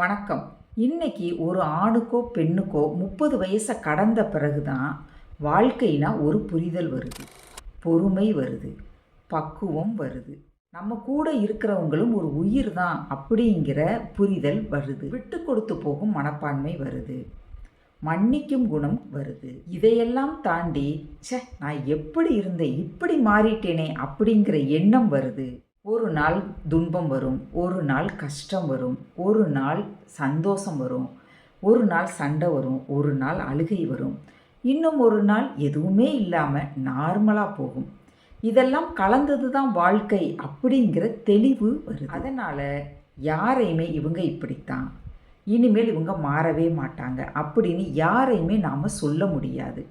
வணக்கம். இன்னைக்கு ஒரு ஆணுக்கோ பெண்ணுக்கோ முப்பது வயசை கடந்த பிறகு தான் வாழ்க்கைனா ஒரு புரிதல் வருது. பொறுமை வருது. பக்குவம் வருது. நம்ம கூட இருக்கிறவங்களும் ஒரு உயிர் தான் அப்படிங்கிற புரிதல் வருது. விட்டு கொடுத்து போகும் மனப்பான்மை வருது. மன்னிக்கும் குணம் வருது. இதையெல்லாம் தாண்டி ச்சே நான் எப்படி இருந்தேன்? இப்படி மாறிட்டேனே அப்படிங்கிற எண்ணம் வருது. ஒரு நாள் துன்பம் வரும் ஒரு நாள் கஷ்டம் வரும் ஒரு நாள் சந்தோஷம் வரும் ஒரு நாள் சண்டை வரும் ஒரு நாள் அழுகை வரும். இன்னும் ஒரு நாள் எதுவுமே இல்லாமல் நார்மலாக போகும். இதெல்லாம் கலந்தது தான் வாழ்க்கை அப்படிங்கிற தெளிவு வருது. அதனால் யாரையுமே இவங்க இப்படித்தான். இனிமேல் இவங்க மாறவே மாட்டாங்க அப்படின்னு யாரையுமே நாம் சொல்ல முடியாது.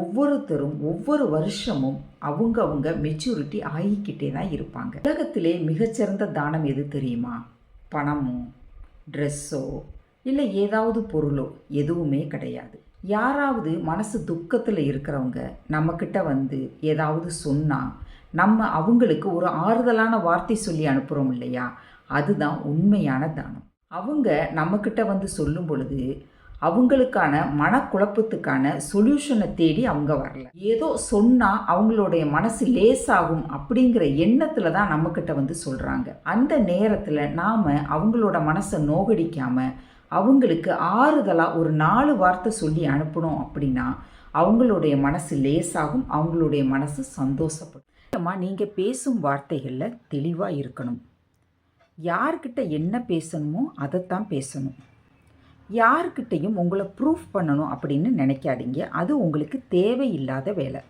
ஒவ்வொருத்தரும் ஒவ்வொரு வருஷமும் அவங்க அவங்க மெச்சூரிட்டி ஆகிக்கிட்டே தான் இருப்பாங்க. உலகத்திலே மிகச்சிறந்த தானம் எது தெரியுமா? பணமோ ட்ரெஸ்ஸோ இல்லை ஏதாவது பொருளோ எதுவுமே கிடையாது. யாராவது மனசு துக்கத்தில் இருக்கிறவங்க நம்மக்கிட்ட வந்து ஏதாவது சொன்னால் நம்ம அவங்களுக்கு ஒரு ஆறுதலான வார்த்தை சொல்லி அனுப்புகிறோம் இல்லையா? அதுதான் உண்மையான தானம். அவங்க நம்மக்கிட்ட வந்து சொல்லும் பொழுது அவங்களுக்கான மனக்குழப்பத்துக்கான சொல்யூஷனை தேடி அவங்க வரல. ஏதோ சொன்னால் அவங்களுடைய மனசு லேசாகும் அப்படிங்கிற எண்ணத்தில் தான் நம்மக்கிட்ட வந்து சொல்கிறாங்க அந்த நேரத்தில் நாம் அவங்களோட மனசை நோகடிக்காமல் அவங்களுக்கு ஆறுதலாக ஒரு நாலு வார்த்தை சொல்லி அனுப்பணும் அப்படின்னா அவங்களுடைய மனசு லேசாகும் அவங்களுடைய மனசு சந்தோஷப்படும். நீங்கள் பேசும் வார்த்தைகளில் தெளிவாக இருக்கணும். யார்கிட்ட என்ன பேசணுமோ அதைத்தான் பேசணும். யாருக்கிட்டையும் உங்களை ப்ரூஃப் பண்ணணும் அப்படின்னு நினைக்காதீங்க. அது உங்களுக்கு தேவையில்லாத வேலை.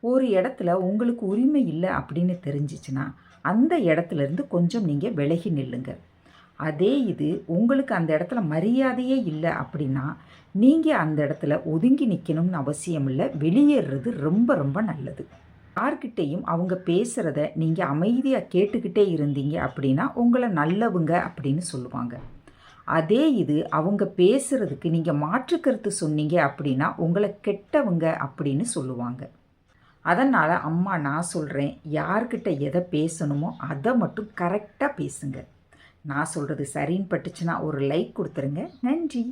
ஒரு இடத்துல உங்களுக்கு உரிமை இல்லை அப்படின்னு தெரிஞ்சிச்சுன்னா அந்த இடத்துல இருந்து கொஞ்சம் நீங்கள் விலகி நில்லுங்க. அதே இது உங்களுக்கு அந்த இடத்துல மரியாதையே இல்லை அப்படின்னா நீங்கள் அந்த இடத்துல ஒதுங்கி நிற்கணும்னு அவசியம் இல்லை. வெளியேறது ரொம்ப ரொம்ப நல்லது. யார்கிட்டையும் அவங்க பேசுகிறத நீங்கள் அமைதியாக கேட்டுக்கிட்டே இருந்தீங்க அப்படின்னா உங்களை நல்லவங்க அப்படின்னு சொல்லுவாங்க. அதே இது அவங்க பேசுகிறதுக்கு நீங்கள் மாற்றுக்கருத்து சொன்னீங்க அப்படின்னா உங்களை கெட்டவங்க அப்படின்னு சொல்லுவாங்க. அதனால் அம்மா நான் சொல்கிறேன் யார்கிட்ட எதை பேசணுமோ அதை மட்டும் கரெக்டாக பேசுங்க. நான் சொல்கிறது சரின்னு பட்டுச்சுன்னா ஒரு லைக் கொடுத்துருங்க. நன்றி.